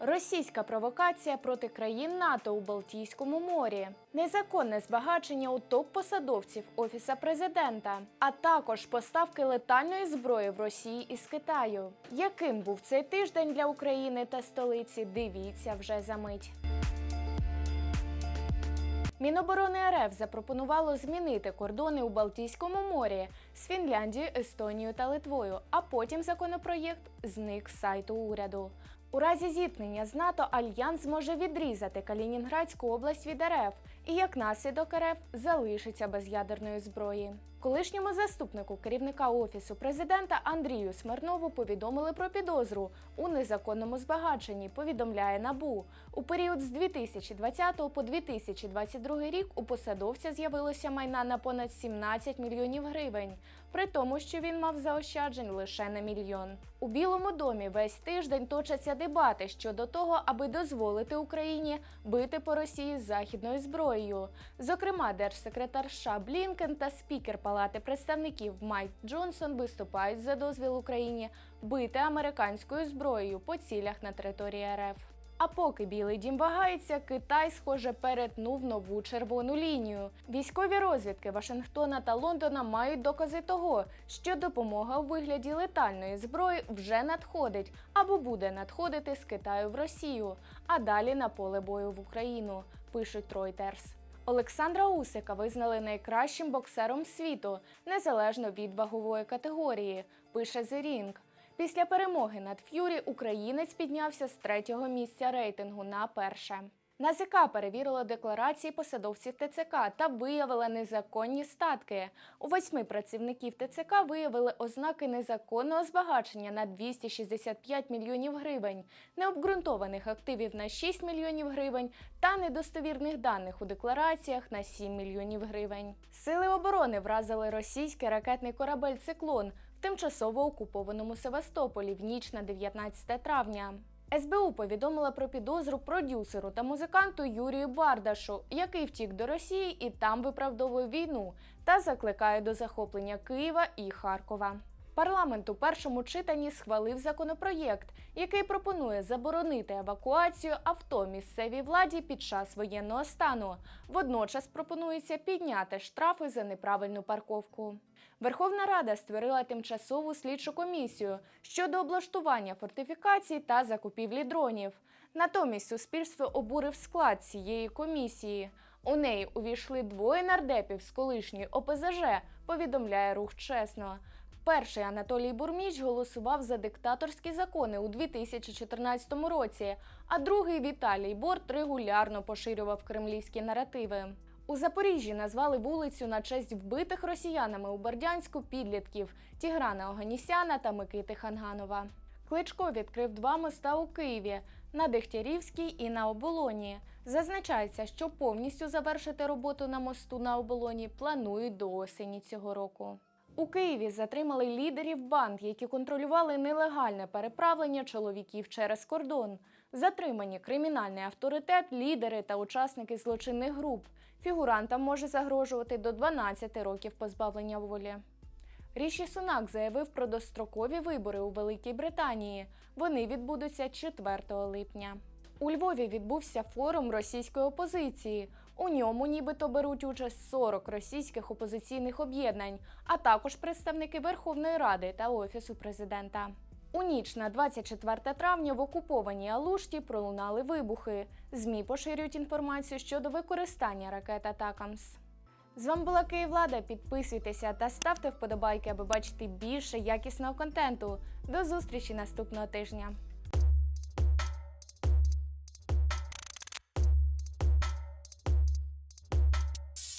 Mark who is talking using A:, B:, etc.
A: Російська провокація проти країн НАТО у Балтійському морі, незаконне збагачення у топ-посадовців Офіса президента, а також поставки летальної зброї в Росії із Китаю. Яким був цей тиждень для України та столиці? Дивіться вже за мить. Міноборони РФ запропонувало змінити кордони у Балтійському морі з Фінляндією, Естонією та Литвою, а потім законопроєкт зник з сайту уряду. У разі зіткнення з НАТО альянс може відрізати Калінінградську область від РФ і як наслідок РФ залишиться без ядерної зброї. Колишньому заступнику керівника офісу президента Андрію Смирнову повідомили про підозру у незаконному збагаченні. Повідомляє НАБУ. У період з 2020 по 2022 рік у посадовця з'явилося майна на понад 17 мільйонів гривень, при тому, що він мав заощаджень лише на мільйон. У Білому домі весь тиждень точаться дебати щодо того, аби дозволити Україні бити по Росії з західною зброєю. Зокрема, держсекретар США Блінкен та спікер Палати представників Майк Джонсон виступають за дозвіл Україні бити американською зброєю по цілях на території РФ. А поки Білий дім вагається, Китай, схоже, перетнув нову червону лінію. Військові розвідки Вашингтона та Лондона мають докази того, що допомога у вигляді летальної зброї вже надходить або буде надходити з Китаю в Росію, а далі на поле бою в Україну, пишуть Reuters. Олександра Усика визнали найкращим боксером світу, незалежно від вагової категорії, пише The Ring. Після перемоги над Ф'юрі українець піднявся з третього місця рейтингу на перше. НАЗК перевірила декларації посадовців ТЦК та виявила незаконні статки. У восьми працівників ТЦК виявили ознаки незаконного збагачення на 265 мільйонів гривень, необґрунтованих активів на 6 мільйонів гривень та недостовірних даних у деклараціях на 7 мільйонів гривень. Сили оборони вразили російський ракетний корабель Циклон в тимчасово окупованому Севастополі в ніч на 19 травня. СБУ повідомила про підозру продюсеру та музиканту Юрію Бардашу, який втік до Росії і там виправдовує війну та закликає до захоплення Києва і Харкова. Парламент у першому читанні схвалив законопроєкт, який пропонує заборонити евакуацію авто місцевій владі під час воєнного стану. Водночас пропонується підняти штрафи за неправильну парковку. Верховна Рада створила тимчасову слідчу комісію щодо облаштування фортифікацій та закупівлі дронів. Натомість суспільство обурив склад цієї комісії. У неї увійшли двоє нардепів з колишньої ОПЗЖ, повідомляє рух чесно. Перший Анатолій Бурміч голосував за диктаторські закони у 2014 році, а другий Віталій Борт регулярно поширював кремлівські наративи. У Запоріжжі назвали вулицю на честь вбитих росіянами у Бердянську підлітків Тіграна Оганісяна та Микити Ханганова. Кличко відкрив два моста у Києві на Дегтярівській і на Оболоні. Зазначається, що повністю завершити роботу на мосту на Оболоні планують до осені цього року. У Києві затримали лідерів банд, які контролювали нелегальне переправлення чоловіків через кордон. Затримані кримінальний авторитет, лідери та учасники злочинних груп. Фігурантам може загрожувати до 12 років позбавлення волі. Ріші Сунак заявив про дострокові вибори у Великій Британії. Вони відбудуться 4 липня. У Львові відбувся форум російської опозиції. У ньому нібито беруть участь 40 російських опозиційних об'єднань, а також представники Верховної Ради та Офісу президента. У ніч на 24 травня в окупованій Алушті пролунали вибухи. ЗМІ поширюють інформацію щодо використання ракет Атакамс. З вами була Київлада. Підписуйтеся та ставте вподобайки, аби бачити більше якісного контенту. До зустрічі наступного тижня.